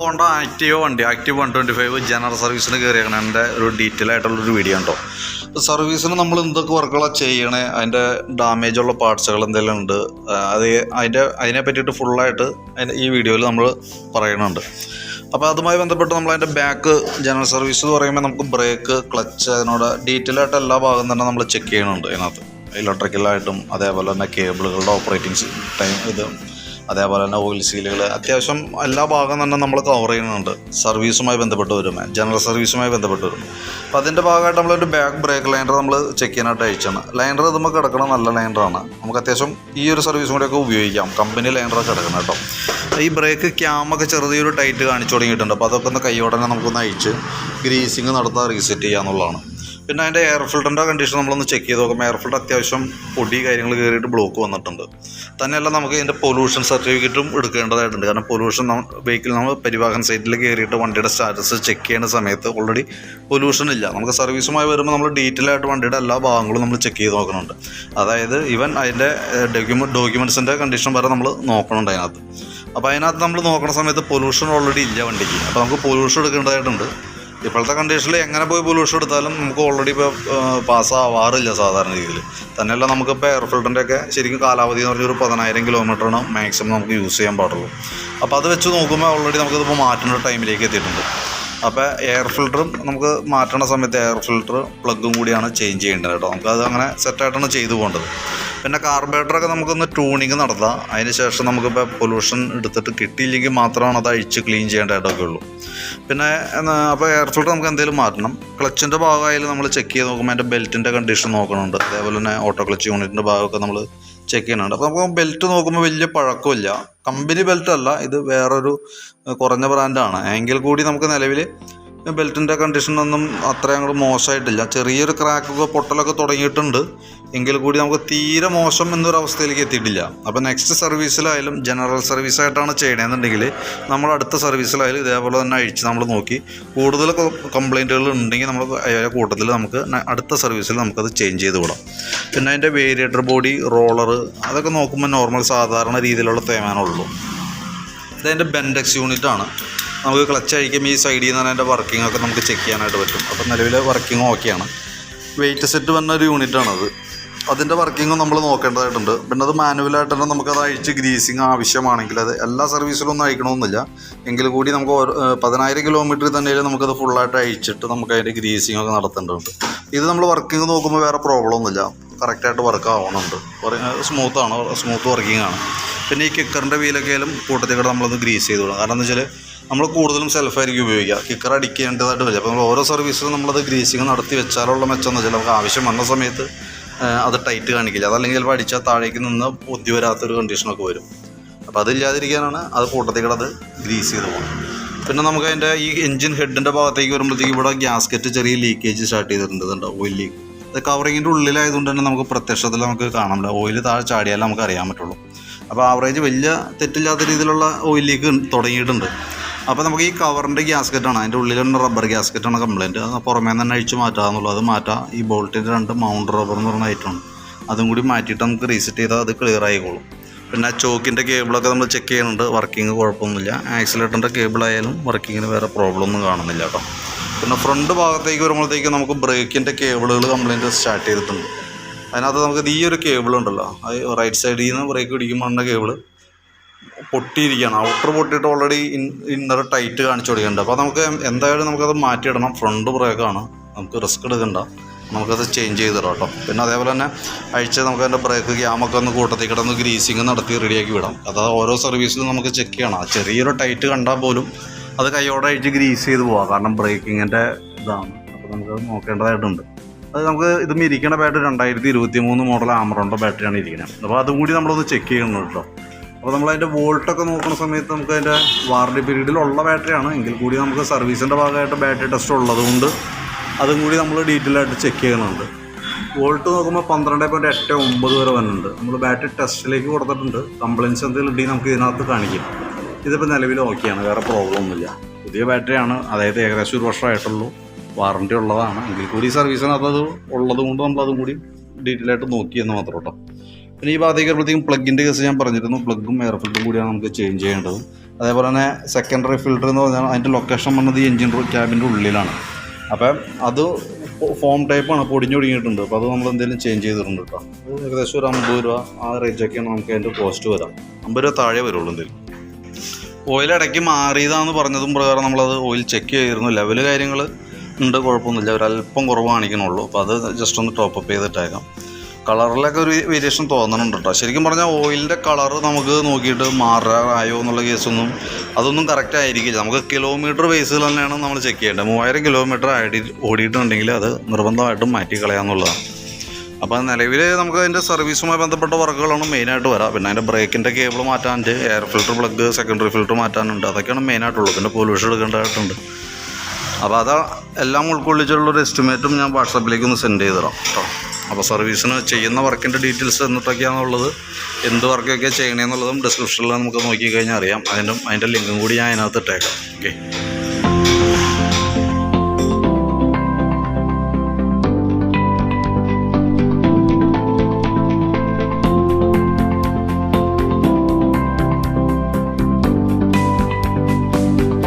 Honda Activa വണ്ടി? Activa one twenty five general സർവീസിന് കയറിയാണ് എന്റെ ഒരു ഡീറ്റെയിൽ ആയിട്ടുള്ളൊരു വീഡിയോ ഉണ്ടോ സർവീസിന് നമ്മൾ എന്തൊക്കെ വർക്കുകളാണ് ചെയ്യണേ? അതിന്റെ ഡാമേജ് ഉള്ള പാർട്സുകൾ എന്തെങ്കിലും ഉണ്ട്? അത് അതിന്റെ അതിനെ പറ്റിയിട്ട് ഫുള്ളായിട്ട് അതിന്റെ ഈ വീഡിയോയിൽ നമ്മൾ പറയുന്നുണ്ട്. അപ്പോൾ അതുമായി ബന്ധപ്പെട്ട് നമ്മൾ അതിന്റെ ബാക്ക് ജനറൽ സർവീസ് എന്ന് പറയുമ്പോൾ നമുക്ക് ബ്രേക്ക് ക്ലച്ച് അതിനോട് ഡീറ്റെയിൽ ആയിട്ട് എല്ലാ ഭാഗം തന്നെ നമ്മൾ ചെക്ക് ചെയ്യണുണ്ട് അതിനകത്ത് ഇലക്ട്രിക്കലായിട്ടും അതേപോലെ തന്നെ കേബിളുകളുടെ ഓപ്പറേറ്റിംഗ് ടൈം ഇത് അതേപോലെ തന്നെ ഓയിൽ സീലുകൾ അത്യാവശ്യം എല്ലാ ഭാഗം തന്നെ നമ്മൾ കവർ ചെയ്യുന്നുണ്ട്. സർവീസുമായി ബന്ധപ്പെട്ട് വരുമ്പോൾ ജനറൽ സർവീസുമായി ബന്ധപ്പെട്ട് വരും അപ്പോൾ അതിന്റെ ഭാഗമായിട്ട് നമ്മളൊരു ബാക്ക് ബ്രേക്ക് ലൈനർ നമ്മൾ ചെക്ക് ചെയ്യാനായിട്ട് അയച്ചാണ് ലൈനർ നമുക്ക് കിടക്കണം നല്ല ലൈനറാണ് നമുക്ക് അത്യാവശ്യം ഈ ഒരു സർവീസും കൂടെയൊക്കെ ഉപയോഗിക്കാം. കമ്പനി ലൈനറൊക്കെ കിടക്കണം കേട്ടോ. ഈ ബ്രേക്ക് ക്യാമൊക്കെ ചെറിയൊരു ടൈറ്റ് കാണിച്ചു തുടങ്ങിയിട്ടുണ്ട്. അപ്പോൾ അതൊക്കെ ഒന്ന് കൈയോടനെ നമുക്കൊന്ന് അയച്ച് ഗ്രീസിങ് നടത്താൻ റീസെറ്റ് ചെയ്യാന്നുള്ളതാണ്. പിന്നെ അതിന്റെ എയർ ഫിൽറ്ററിന്റെ കണ്ടീഷൻ നമ്മളൊന്ന് ചെക്ക് ചെയ്ത് നോക്കുമ്പോൾ എയർ ഫിൽറ്റർ അത്യാവശ്യം പൊടി കാര്യങ്ങൾ കയറിയിട്ട് ബ്ലോക്ക് വന്നിട്ടുണ്ട്. തന്നെയല്ല നമുക്ക് ഇതിന്റെ പൊല്യൂഷൻ സർട്ടിഫിക്കറ്റും എടുക്കേണ്ടതായിട്ടുണ്ട്. കാരണം പൊല്യൂഷൻ വെഹിക്കിൾ നമ്മൾ പരിവാഹൻ സൈറ്റിൽ കയറിയിട്ട് വണ്ടിയുടെ സ്റ്റാറ്റസ് ചെക്ക് ചെയ്യുന്ന സമയത്ത് ഓൾറെഡി പൊല്യൂഷൻ ഇല്ല. നമുക്ക് സർവീസുമായി വരുമ്പോൾ നമ്മൾ ഡീറ്റെയിൽ ആയിട്ട് വണ്ടിയുടെ എല്ലാ ഭാഗങ്ങളും നമ്മൾ ചെക്ക് ചെയ്ത് നോക്കുന്നുണ്ട്. അതായത് ഈവൻ അതിന്റെ ഡോക്യുമെന്റ് ഡോക്യുമെന്റ്സിന്റെ കണ്ടീഷൻ വരെ നമ്മൾ നോക്കണുണ്ട് അതിനകത്ത്. അപ്പോൾ അതിനകത്ത് നമ്മൾ നോക്കുന്ന സമയത്ത് പൊല്യൂഷൻ ഓൾറെഡി ഇല്ല വണ്ടിക്ക്. അപ്പോൾ നമുക്ക് പൊല്യൂഷൻ എടുക്കേണ്ടതായിട്ടുണ്ട്. ഇപ്പോഴത്തെ കണ്ടീഷനിൽ എങ്ങനെ പോയി പൊല്യൂഷൻ എടുത്താലും നമുക്ക് ഓൾറെഡി ഇപ്പോൾ പാസ്സാവാറില്ല സാധാരണ രീതിയിൽ തന്നെയല്ല നമുക്കിപ്പോൾ എയർ ഫിൽറ്ററിന്റെ ഒക്കെ ശരിക്കും കാലാവധി എന്ന് പറഞ്ഞൊരു പതിനായിരം കിലോമീറ്ററാണ് മാക്സിമം നമുക്ക് യൂസ് ചെയ്യാൻ പാടുള്ളൂ. അപ്പോൾ അത് വെച്ച് നോക്കുമ്പോൾ ഓൾറെഡി നമുക്കിതിപ്പോൾ മാറ്റേണ്ട ടൈമിലേക്ക് എത്തിയിട്ടുണ്ട്. അപ്പോൾ എയർ ഫിൽറ്ററും നമുക്ക് മാറ്റേണ്ട സമയത്ത് എയർ ഫിൽറ്റർ പ്ലഗും കൂടിയാണ് ചേഞ്ച് ചെയ്യേണ്ടത് കേട്ടോ. നമുക്കത് അങ്ങനെ സെറ്റായിട്ടാണ് ചെയ്തു പോകേണ്ടത്. പിന്നെ കാർബറേറ്ററൊക്കെ നമുക്കൊന്ന് ട്യൂണിങ് നടത്താം. അതിന് ശേഷം നമുക്കിപ്പോൾ പൊല്യൂഷൻ എടുത്തിട്ട് കിട്ടിയില്ലെങ്കിൽ മാത്രമാണ് അത് അഴിച്ച് ക്ലീൻ ചെയ്യേണ്ടതായിട്ടൊക്കെ ഉള്ളൂ. പിന്നെ അപ്പോൾ എയർ ഫിൽറ്റർ നമുക്ക് എന്തെങ്കിലും മാറ്റണം. ക്ലച്ചിന്റെ ഭാഗമായാലും നമ്മൾ ചെക്ക് ചെയ്ത് നോക്കുമ്പോൾ അതിന്റെ ബെൽറ്റിന്റെ കണ്ടീഷൻ നോക്കണുണ്ട്. അതേപോലെ തന്നെ ഓട്ടോ ക്ലച്ച് യൂണിറ്റിന്റെ ഭാഗമൊക്കെ നമ്മൾ ചെക്ക് ചെയ്യുന്നുണ്ട്. അപ്പോൾ നമുക്ക് ബെൽറ്റ് നോക്കുമ്പോൾ വലിയ പഴക്കമില്ല. കമ്പനി ബെൽറ്റ് അല്ല ഇത് വേറൊരു കുറഞ്ഞ ബ്രാൻഡാണ് എങ്കിൽ കൂടി നമുക്ക് നിലവിൽ ബെൽറ്റിന്റെ കണ്ടീഷൻ ഒന്നും അത്രയും അങ്ങോട്ട് മോശമായിട്ടില്ല. ചെറിയൊരു ക്രാക്കൊക്കെ പൊട്ടലൊക്കെ തുടങ്ങിയിട്ടുണ്ട്. എങ്കിൽ കൂടി നമുക്ക് തീരെ മോശം എന്നൊരു അവസ്ഥയിലേക്ക് എത്തിയിട്ടില്ല. അപ്പോൾ നെക്സ്റ്റ് സർവീസിലായാലും ജനറൽ സർവീസായിട്ടാണ് ചെയ്യണമെന്നുണ്ടെങ്കിൽ നമ്മൾ അടുത്ത സർവീസിലായാലും ഇതേപോലെ തന്നെ അഴിച്ച് നമ്മൾ നോക്കി. കൂടുതൽ കംപ്ലൈന്റുകൾ ഉണ്ടെങ്കിൽ നമ്മൾ കൂട്ടത്തിൽ നമുക്ക് അടുത്ത സർവീസിൽ നമുക്കത് ചേഞ്ച് ചെയ്ത് വിടാം. പിന്നെ അതിന്റെ വേരിയേറ്റർ ബോഡി റോളർ അതൊക്കെ നോക്കുമ്പോൾ നോർമൽ സാധാരണ രീതിയിലുള്ള തേമാനുള്ളൂ ഇതതിന്റെ ബെൻഡെക്സ് യൂണിറ്റാണ് നമുക്ക് ക്ലച്ച് അഴിക്കുമ്പോൾ ഈ സൈഡിൽ നിന്ന് അതിന്റെ വർക്കിംഗ് ഒക്കെ നമുക്ക് ചെക്ക് ചെയ്യാനായിട്ട് പറ്റും. അപ്പം നിലവിൽ വർക്കിംഗ് ഓക്കെയാണ് വെയിറ്റ് സെറ്റ് വന്ന ഒരു യൂണിറ്റാണത് അതിന്റെ വർക്കിങ്ങും നമ്മൾ നോക്കേണ്ടതായിട്ടുണ്ട്. പിന്നെ അത് മാനുവലായിട്ട് തന്നെ നമുക്കത് അഴിച്ച് ഗ്രീസിങ് ആവശ്യമാണെങ്കിൽ അത് എല്ലാ സർവീസിലും ഒന്നും അയക്കണമെന്നില്ല എങ്കിൽ കൂടി നമുക്ക് പതിനായിരം കിലോമീറ്റർ തന്നെ നമുക്കത് ഫുള്ളായിട്ട് അഴിച്ചിട്ട് നമുക്ക് അതിന്റെ ഗ്രീസിങ് ഒക്കെ നടത്തേണ്ടതുണ്ട്. ഇത് നമ്മൾ വർക്കിംഗ് നോക്കുമ്പോൾ വേറെ പ്രോബ്ലം ഒന്നുമില്ല. കറക്റ്റായിട്ട് വർക്ക് ആവണുണ്ട്. സ്മൂത്താണ് സ്മൂത്ത് വർക്കിംഗ് ആണ്. പിന്നെ ഈ കിക്കറിന്റെ വീലൊക്കെ ആയാലും കൂട്ടത്തിൽ കൂടെ നമ്മളത് ഗ്രീസ് ചെയ്ത് വിടണം കാരണം എന്താ വെച്ചാൽ നമ്മൾ കൂടുതലും സെൽഫായിരിക്കും ഉപയോഗിക്കുക. കിക്കർ അടിക്കേണ്ടതായിട്ട് വരില്ല അപ്പോൾ ഓരോ സർവീസിലും നമ്മളത് ഗ്രീസിങ് നടത്തി വെച്ചാലുള്ള മെച്ചം എന്ന് വെച്ചാൽ നമുക്ക് ആവശ്യം വന്ന സമയത്ത് അത് ടൈറ്റ് കാണിക്കില്ല. അതല്ലെങ്കിൽ ചിലപ്പോൾ അടിച്ചാൽ താഴേക്ക് നിന്ന് പൊതി വരാത്തൊരു കണ്ടീഷനൊക്കെ വരും. അപ്പോൾ അതില്ലാതിരിക്കാനാണ് അത് കൂട്ടത്തിൽ അത് ഗ്രീസ് ചെയ്ത് പോകുന്നത് പിന്നെ നമുക്ക് അതിന്റെ ഈ എഞ്ചിൻ ഹെഡിന്റെ ഭാഗത്തേക്ക് വരുമ്പോഴത്തേക്ക് ഇവിടെ ഗ്യാസ്കറ്റ് ചെറിയ ലീക്കേജ് സ്റ്റാർട്ട് ചെയ്തിട്ടുണ്ട് ഓയിൽ ലീക്ക് അത് കവറിങ്ങിന്റെ ഉള്ളിലായതുകൊണ്ട് തന്നെ നമുക്ക് പ്രത്യക്ഷത്തിൽ നമുക്ക് കാണാൻ പറ്റില്ല. ഓയിൽ താഴെ ചാടിയാലേ നമുക്ക് അറിയാൻ പറ്റുള്ളൂ. അപ്പോൾ ആവറേജ് വലിയ തെറ്റില്ലാത്ത രീതിയിലുള്ള ഓയിൽ ലീക്ക് തുടങ്ങിയിട്ടുണ്ട്. അപ്പോൾ നമുക്ക് ഈ കവറിന്റെ ഗ്യാസ്കറ്റാണ്. അതിന്റെ ഉള്ളിലുള്ള റബ്ബർ ഗ്യാസ്കറ്റാണ് കംപ്ലൈന്റ് അത് പുറമേ തന്നെ അഴിച്ച് മാറ്റാമെന്നുള്ളൂ അത് മാറ്റാം. ഈ ബോൾട്ടിന്റെ രണ്ട് മൗണ്ട് റബ്ബർ എന്ന് പറഞ്ഞ ഐറ്റമാണ് അതും കൂടി മാറ്റിയിട്ട് നമുക്ക് റീസെറ്റ് ചെയ്താൽ അത് ക്ലിയർ ആയിക്കോളും. പിന്നെ ആ ചോക്കിന്റെ കേബിളൊക്കെ നമ്മൾ ചെക്ക് ചെയ്യുന്നുണ്ട്. വർക്കിംഗ് കുഴപ്പമൊന്നുമില്ല. ആക്സിലേറ്ററിന്റെ കേബിളായാലും വർക്കിങ്ങിന് വേറെ പ്രോബ്ലം ഒന്നും കാണുന്നില്ല കേട്ടോ. പിന്നെ ഫ്രണ്ട് ഭാഗത്തേക്ക് വരുമ്പോഴത്തേക്ക് നമുക്ക് ബ്രേക്കിന്റെ കേബിളുകൾ കംപ്ലൈന്റ് സ്റ്റാർട്ട് ചെയ്തിട്ടുണ്ട്. അതിനകത്ത് നമുക്ക് ഈ ഒരു കേബിൾ ഉണ്ടല്ലോ. അത് റൈറ്റ് സൈഡിൽ നിന്ന് ബ്രേക്ക് പിടിക്കുമ്പോൾ കേബിൾ പൊട്ടിയിരിക്കുകയാണ്. ഔട്ടർ പൊട്ടിയിട്ട് ഓൾറെഡി ഇന്നർ ടൈറ്റ് കാണിച്ചു കൊടുക്കുന്നുണ്ട്. അപ്പോൾ നമുക്ക് എന്തായാലും നമുക്കത് മാറ്റിയിടണം. ഫ്രണ്ട് ബ്രേക്കാണ് നമുക്ക് റിസ്ക് എടുക്കണ്ട. നമുക്കത് ചേഞ്ച് ചെയ്തിടാം കേട്ടോ. പിന്നെ അതേപോലെ തന്നെ അഴിച്ച് നമുക്ക് അതിന്റെ ബ്രേക്ക് ക്യാമൊക്കെ ഒന്ന് കൂട്ടത്തിൽ കിടന്ന് ഗ്രീസിങ് നടത്തി റെഡിയാക്കി വിടാം. അത് ഓരോ സർവീസിലും നമുക്ക് ചെക്ക് ചെയ്യണം. ചെറിയൊരു ടൈറ്റ് കണ്ടാൽ പോലും അത് കൈയോടെ അഴിച്ച് ഗ്രീസ് ചെയ്ത് പോവാം. കാരണം ബ്രേക്കിങ്ങിന്റെ ഇതാണ്. അപ്പോൾ നമുക്കത് നോക്കേണ്ടതായിട്ടുണ്ട്. അത് നമുക്ക് ഇത് ഇരിക്കുന്ന ബാറ്ററി രണ്ടായിരത്തി ഇരുപത്തി മൂന്ന് മോഡൽ ആമറോണ്ട ബാറ്ററിയാണ് ഇരിക്കുന്നത് അപ്പോൾ അതും കൂടി നമ്മളൊന്ന് ചെക്ക് ചെയ്യണം കേട്ടോ. അപ്പോൾ നമ്മൾ അതിന്റെ വോൾട്ടൊക്കെ നോക്കുന്ന സമയത്ത് നമുക്ക് അതിന്റെ വാറണ്ടി പീരീഡിലുള്ള ബാറ്ററിയാണ് എങ്കിൽ കൂടി നമുക്ക് സർവീസിന്റെ ഭാഗമായിട്ട് ബാറ്ററി ടെസ്റ്റ് ഉള്ളതുകൊണ്ട് അതും കൂടി നമ്മൾ ഡീറ്റെയിൽ ആയിട്ട് ചെക്ക് ചെയ്യുന്നുണ്ട് വോൾട്ട് നോക്കുമ്പോൾ പന്ത്രണ്ട് പോയിന്റ് എട്ട് ഒമ്പത് വരെ വരുന്നുണ്ട് നമ്മൾ ബാറ്ററി ടെസ്റ്റിലേക്ക് കൊടുത്തിട്ടുണ്ട്. കംപ്ലയിൻസ് എന്തെങ്കിലും ഉണ്ടെങ്കിൽ നമുക്ക് ഇതിനകത്ത് കാണിക്കും. ഇതിപ്പോൾ നിലവിൽ ഓക്കെയാണ് വേറെ പ്രോബ്ലം ഒന്നുമില്ല. പുതിയ ബാറ്ററിയാണ് അതായത് ഏകദേശം ഒരു വർഷമായിട്ടുള്ളൂ വാറണ്ടി ഉള്ളതാണ്. എങ്കിൽ കൂടി സർവീസിനകത്ത് അത് ഉള്ളത് കൊണ്ട് നമ്മൾ അതും കൂടി ഡീറ്റെയിൽ ആയിട്ട് നോക്കിയെന്ന് മാത്രം കേട്ടോ. പിന്നെ ഈ ഭാഗത്തേക്ക് വരുമ്പോഴത്തേക്കും പ്ലഗിന്റെ കേസ് ഞാൻ പറഞ്ഞിരുന്നു. പ്ലഗും എയർ ഫിൽറ്ററും കൂടിയാണ് നമുക്ക് ചേഞ്ച് ചെയ്യേണ്ടത്. അതേപോലെ തന്നെ സെക്കൻഡറി ഫിൽറ്റർ എന്ന് പറഞ്ഞാൽ അതിന്റെ ലൊക്കേഷൻ വന്നത് എഞ്ചിൻ ക്യാബിന്റെ ഉള്ളിലാണ്. അപ്പം അത് ഫോം ടൈപ്പാണ് പൊടിഞ്ഞൊടുങ്ങിയിട്ടുണ്ട് അപ്പോൾ അത് നമ്മൾ എന്തെങ്കിലും ചേഞ്ച് ചെയ്തിട്ടുണ്ട് കേട്ടോ. ഏകദേശം ഒരു അമ്പത് രൂപ ആ റേഞ്ചൊക്കെയാണ് നമുക്ക് അതിന്റെ കോസ്റ്റ് വരാം. അമ്പത് രൂപ താഴെ വരുള്ളൂ എന്തെങ്കിലും. ഓയിൽ ഇടയ്ക്ക് മാറിയതാന്ന് പറഞ്ഞതും പ്രകാരം നമ്മളത് ഓയിൽ ചെക്ക് ചെയ്തിരുന്നു. ലെവൽ കാര്യങ്ങൾ ഉണ്ട് കുഴപ്പമൊന്നുമില്ല. ഒരല്പം കുറവ് കാണിക്കണുള്ളൂ. അപ്പോൾ അത് ജസ്റ്റ് ഒന്ന് ടോപ്പ് അപ്പ് ചെയ്തിട്ടേക്കാം. കളറിലൊക്കെ ഒരു വേരിയേഷൻ തോന്നുന്നുണ്ട് കേട്ടോ ശരിക്കും പറഞ്ഞാൽ ഓയിലിന്റെ കളർ നമുക്ക് നോക്കിയിട്ട് മാറായോ എന്നുള്ള കേസൊന്നും അതൊന്നും കറക്റ്റ് ആയിരിക്കില്ല. നമുക്ക് കിലോമീറ്റർ ബേസിൽ തന്നെയാണ് നമ്മൾ ചെക്ക് ചെയ്യേണ്ടത്. മൂവായിരം കിലോമീറ്റർ ആയി ഓടിയിട്ടുണ്ടെങ്കിൽ അത് നിർബന്ധമായിട്ടും മാറ്റി കളയാന്നുള്ളതാണ്. അപ്പോൾ നിലവിൽ നമുക്ക് അതിന്റെ സർവീസുമായി ബന്ധപ്പെട്ട വർക്കുകളാണ് മെയിനായിട്ട് വരാം. പിന്നെ അതിന്റെ ബ്രേക്കിന്റെ cable മാറ്റാനുണ്ട് air filter plug secondary filter മാറ്റാനുണ്ട്. അതൊക്കെയാണ് മെയിനായിട്ടുള്ളത് പിന്നെ പൊല്യൂഷൻ എടുക്കേണ്ടതായിട്ടുണ്ട്. അപ്പോൾ അത് എല്ലാം ഉൾക്കൊള്ളിച്ചുള്ളൊരു എസ്റ്റിമേറ്റും ഞാൻ വാട്സാപ്പിലേക്ക് ഒന്ന് സെൻഡ് ചെയ്തു തരാം കേട്ടോ അപ്പോൾ സർവീസിന് ചെയ്യുന്ന വർക്കിന്റെ ഡീറ്റെയിൽസ് എന്നിട്ടൊക്കെയാണുള്ളത് എന്ത് വർക്കൊക്കെ ചെയ്യണമെന്നുള്ളതും ഡിസ്ക്രിപ്ഷനിൽ നമുക്ക് നോക്കി കഴിഞ്ഞാൽ അറിയാം. അതിന്റെ അതിന്റെ ലിങ്കും കൂടി ഞാൻ അതിനകത്ത് ഇട്ടേക്കാം. ഓക്കെ